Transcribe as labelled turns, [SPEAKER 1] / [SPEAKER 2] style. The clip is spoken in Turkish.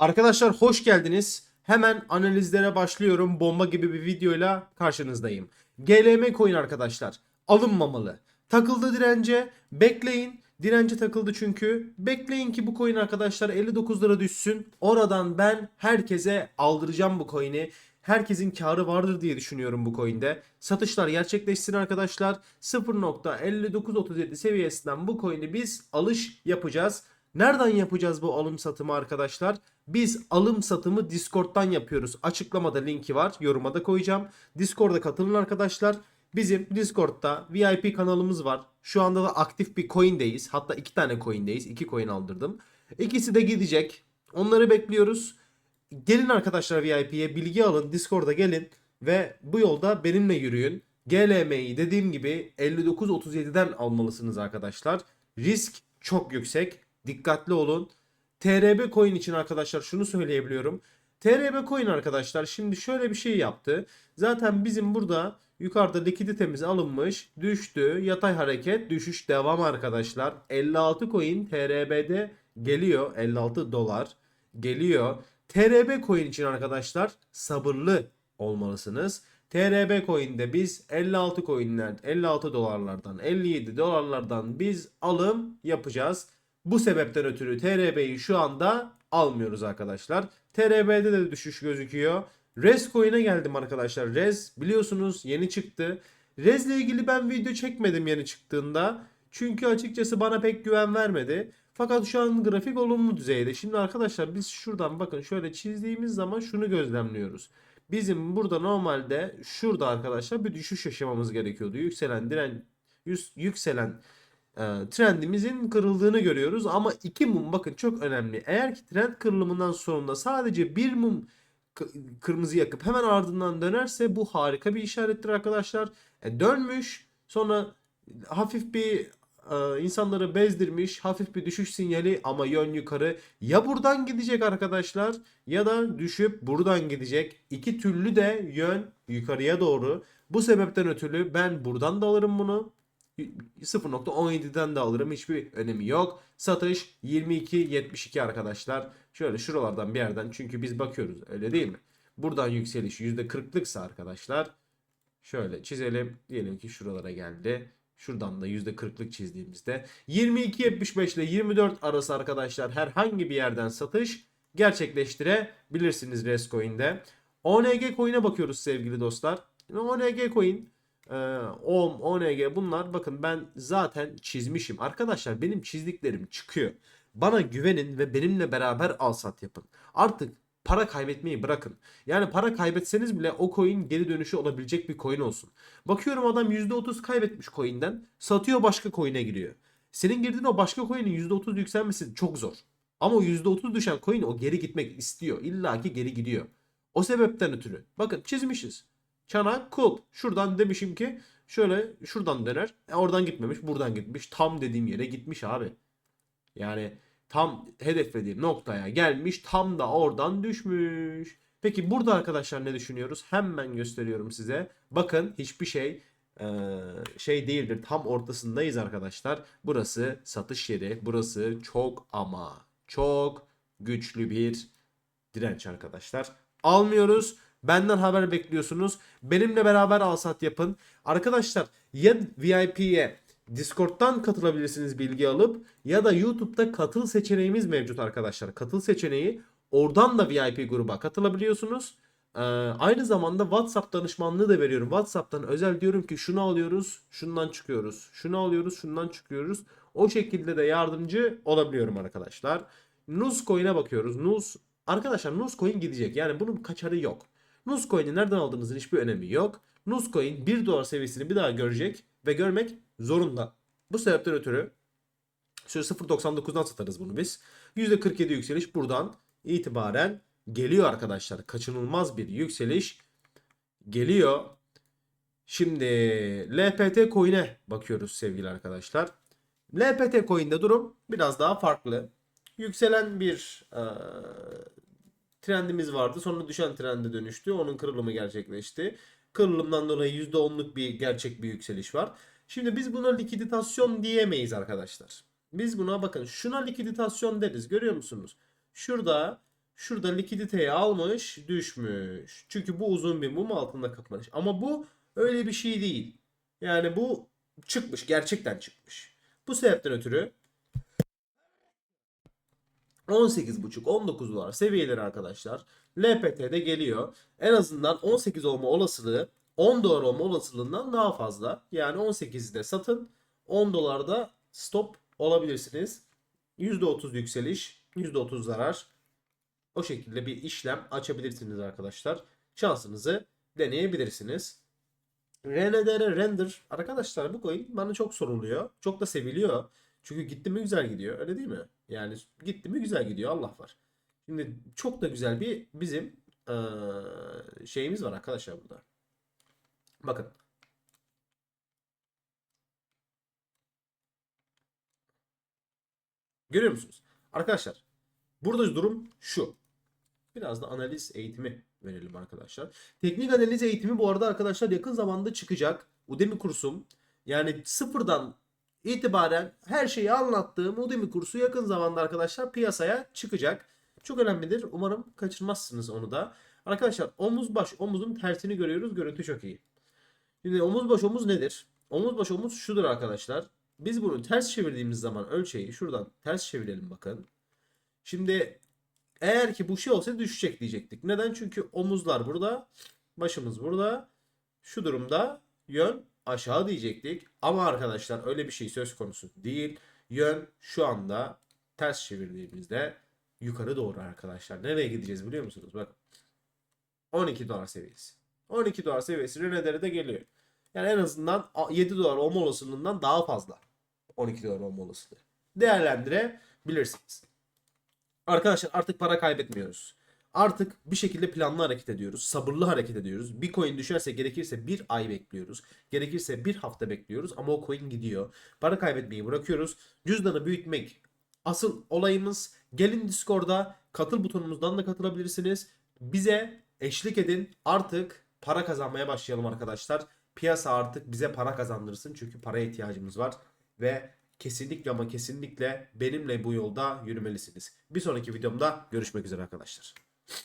[SPEAKER 1] Arkadaşlar hoş geldiniz. Hemen analizlere başlıyorum. Bomba gibi bir videoyla karşınızdayım. GLM coin arkadaşlar. Alınmamalı. Takıldı dirence. Bekleyin. Dirence takıldı çünkü. Bekleyin ki bu coin arkadaşlar 59 lira düşsün. Oradan ben herkese aldıracağım bu coin'i. Herkesin karı vardır diye düşünüyorum bu coin'de. Satışlar gerçekleşsin arkadaşlar. 0.5937 seviyesinden bu coin'i biz alış yapacağız. Nereden yapacağız bu alım satımı arkadaşlar? Biz alım satımı Discord'dan yapıyoruz. Açıklamada linki var. Yoruma da koyacağım. Discord'a katılın arkadaşlar. Bizim Discord'da VIP kanalımız var. Şu anda da aktif bir coin'deyiz. Hatta iki tane coin'deyiz. İki coin aldırdım. İkisi de gidecek. Onları bekliyoruz. Gelin arkadaşlar VIP'ye bilgi alın. Discord'a gelin. Ve bu yolda benimle yürüyün. GLM'yi dediğim gibi 59.37'den almalısınız arkadaşlar. Risk çok yüksek. Dikkatli olun. TRB coin için arkadaşlar şunu söyleyebiliyorum. TRB coin arkadaşlar şimdi şöyle bir şey yaptı. Zaten bizim burada yukarıda likiditemiz alınmış. Düştü. Yatay hareket. Düşüş devam arkadaşlar. 56 coin TRB'de geliyor. 56 dolar geliyor. TRB coin için arkadaşlar sabırlı olmalısınız. TRB coin'de biz 56 coin'ler 56 dolarlardan 57 dolarlardan biz alım yapacağız. Bu sebepten ötürü TRB'yi şu anda almıyoruz arkadaşlar. TRB'de de düşüş gözüküyor. Rez coin'e geldim arkadaşlar. Rez biliyorsunuz yeni çıktı. Rez ile ilgili ben video çekmedim yeni çıktığında. Çünkü açıkçası bana pek güven vermedi. Fakat şu an grafik olumlu düzeyde. Şimdi arkadaşlar biz şuradan bakın şöyle çizdiğimiz zaman şunu gözlemliyoruz. Bizim burada normalde şurada arkadaşlar bir düşüş yaşamamız gerekiyordu. Yükselen diren yükselen trendimizin kırıldığını görüyoruz ama iki mum bakın çok önemli. Eğer ki trend kırılımından sonunda sadece bir mum kırmızı yakıp hemen ardından dönerse bu harika bir işarettir arkadaşlar. E, dönmüş sonra hafif bir e, insanları bezdirmiş hafif bir düşüş sinyali ama yön yukarı ya buradan gidecek arkadaşlar ya da düşüp buradan gidecek. İki türlü de yön yukarıya doğru. Bu sebepten ötürü ben buradan da alırım bunu. 0.17'den de alırım. Hiçbir önemi yok. Satış 22.72 arkadaşlar. Şöyle şuralardan bir yerden çünkü biz bakıyoruz öyle değil mi? Buradan yükseliş %40'lıksa arkadaşlar şöyle çizelim. Diyelim ki şuralara geldi. Şuradan da %40'lık çizdiğimizde 22.75 ile 24 arası arkadaşlar herhangi bir yerden satış gerçekleştirebilirsiniz Rescoin'de. ONG coin'e bakıyoruz sevgili dostlar. ONG coin OM, ONG bunlar bakın ben zaten çizmişim. Arkadaşlar benim çizdiklerim çıkıyor. Bana güvenin ve benimle beraber al sat yapın. Artık para kaybetmeyi bırakın. Yani para kaybetseniz bile o coin geri dönüşü olabilecek bir coin olsun. Bakıyorum adam %30 kaybetmiş coin'den satıyor başka coin'e giriyor. Senin girdiğin o başka coin'in %30 yükselmesi çok zor. Ama o %30 düşen coin o geri gitmek istiyor. İlla ki geri gidiyor. O sebepten ötürü. Bakın çizmişiz. Çanak kulp. Şuradan demişim ki şöyle şuradan döner. E, oradan gitmemiş buradan gitmiş. Tam dediğim yere gitmiş abi. Yani tam hedeflediğim noktaya gelmiş. Tam da oradan düşmüş. Peki burada arkadaşlar ne düşünüyoruz? Hemen gösteriyorum size. Bakın hiçbir şey e, şey değildir. Tam ortasındayız arkadaşlar. Burası satış yeri. Burası çok ama çok güçlü bir direnç arkadaşlar. Almıyoruz. Benden haber bekliyorsunuz. Benimle beraber alsat yapın. Arkadaşlar ya VIP'ye Discord'dan katılabilirsiniz bilgi alıp ya da YouTube'da katıl seçeneğimiz mevcut arkadaşlar. Katıl seçeneği oradan da VIP gruba katılabiliyorsunuz. Ee, aynı zamanda WhatsApp danışmanlığı da veriyorum. WhatsApp'tan özel diyorum ki şunu alıyoruz, şundan çıkıyoruz. Şunu alıyoruz, şundan çıkıyoruz. O şekilde de yardımcı olabiliyorum arkadaşlar. Nuzcoin'e bakıyoruz. Nuz Arkadaşlar Nuzcoin gidecek. Yani bunun kaçarı yok. Nuzcoin'i nereden aldığınızın hiçbir önemi yok. Nuzcoin 1 dolar seviyesini bir daha görecek ve görmek zorunda. Bu sebepten ötürü şöyle 0.99'dan satarız bunu biz. %47 yükseliş buradan itibaren geliyor arkadaşlar. Kaçınılmaz bir yükseliş geliyor. Şimdi LPT coin'e bakıyoruz sevgili arkadaşlar. LPT coin'de durum biraz daha farklı. Yükselen bir trendimiz vardı. Sonra düşen trende dönüştü. Onun kırılımı gerçekleşti. Kırılımdan dolayı %10'luk bir gerçek bir yükseliş var. Şimdi biz buna likiditasyon diyemeyiz arkadaşlar. Biz buna bakın şuna likiditasyon deriz. Görüyor musunuz? Şurada Şurada likiditeyi almış, düşmüş. Çünkü bu uzun bir mum altında kapanış. Ama bu öyle bir şey değil. Yani bu çıkmış, gerçekten çıkmış. Bu sebepten ötürü 18.5-19 dolar seviyeleri arkadaşlar. LPT'de geliyor. En azından 18 olma olasılığı 10 dolar olma olasılığından daha fazla. Yani 18'de satın 10 dolarda stop olabilirsiniz. %30 yükseliş, %30 zarar. O şekilde bir işlem açabilirsiniz arkadaşlar. Şansınızı deneyebilirsiniz. RNDR render arkadaşlar bu coin bana çok soruluyor. Çok da seviliyor. Çünkü gitti mi güzel gidiyor. Öyle değil mi? Yani gitti mi güzel gidiyor. Allah var. Şimdi çok da güzel bir bizim eee, şeyimiz var arkadaşlar burada. Bakın. Görüyor musunuz? Arkadaşlar burada durum şu. Biraz da analiz eğitimi verelim arkadaşlar. Teknik analiz eğitimi bu arada arkadaşlar yakın zamanda çıkacak. Udemy kursum. Yani sıfırdan itibaren her şeyi anlattığım Udemy kursu yakın zamanda arkadaşlar piyasaya çıkacak. Çok önemlidir. Umarım kaçırmazsınız onu da. Arkadaşlar omuz baş omuzun tersini görüyoruz. Görüntü çok iyi. Şimdi omuz baş omuz nedir? Omuz baş omuz şudur arkadaşlar. Biz bunu ters çevirdiğimiz zaman ölçeği şuradan ters çevirelim bakın. Şimdi eğer ki bu şey olsa düşecek diyecektik. Neden? Çünkü omuzlar burada, başımız burada. Şu durumda yön aşağı diyecektik. Ama arkadaşlar öyle bir şey söz konusu değil. Yön şu anda ters çevirdiğimizde yukarı doğru arkadaşlar. Nereye gideceğiz biliyor musunuz? Bakın. 12 dolar seviyesi. 12 dolar seviyesi Rene'lere de geliyor. Yani en azından 7 dolar olma olasılığından daha fazla. 12 dolar olma olasılığı. Değerlendirebilirsiniz. Arkadaşlar artık para kaybetmiyoruz. Artık bir şekilde planlı hareket ediyoruz. Sabırlı hareket ediyoruz. Bir coin düşerse gerekirse bir ay bekliyoruz. Gerekirse bir hafta bekliyoruz ama o coin gidiyor. Para kaybetmeyi bırakıyoruz. Cüzdanı büyütmek asıl olayımız. Gelin Discord'a katıl butonumuzdan da katılabilirsiniz. Bize eşlik edin. Artık para kazanmaya başlayalım arkadaşlar. Piyasa artık bize para kazandırsın. Çünkü paraya ihtiyacımız var. Ve kesinlikle ama kesinlikle benimle bu yolda yürümelisiniz. Bir sonraki videomda görüşmek üzere arkadaşlar.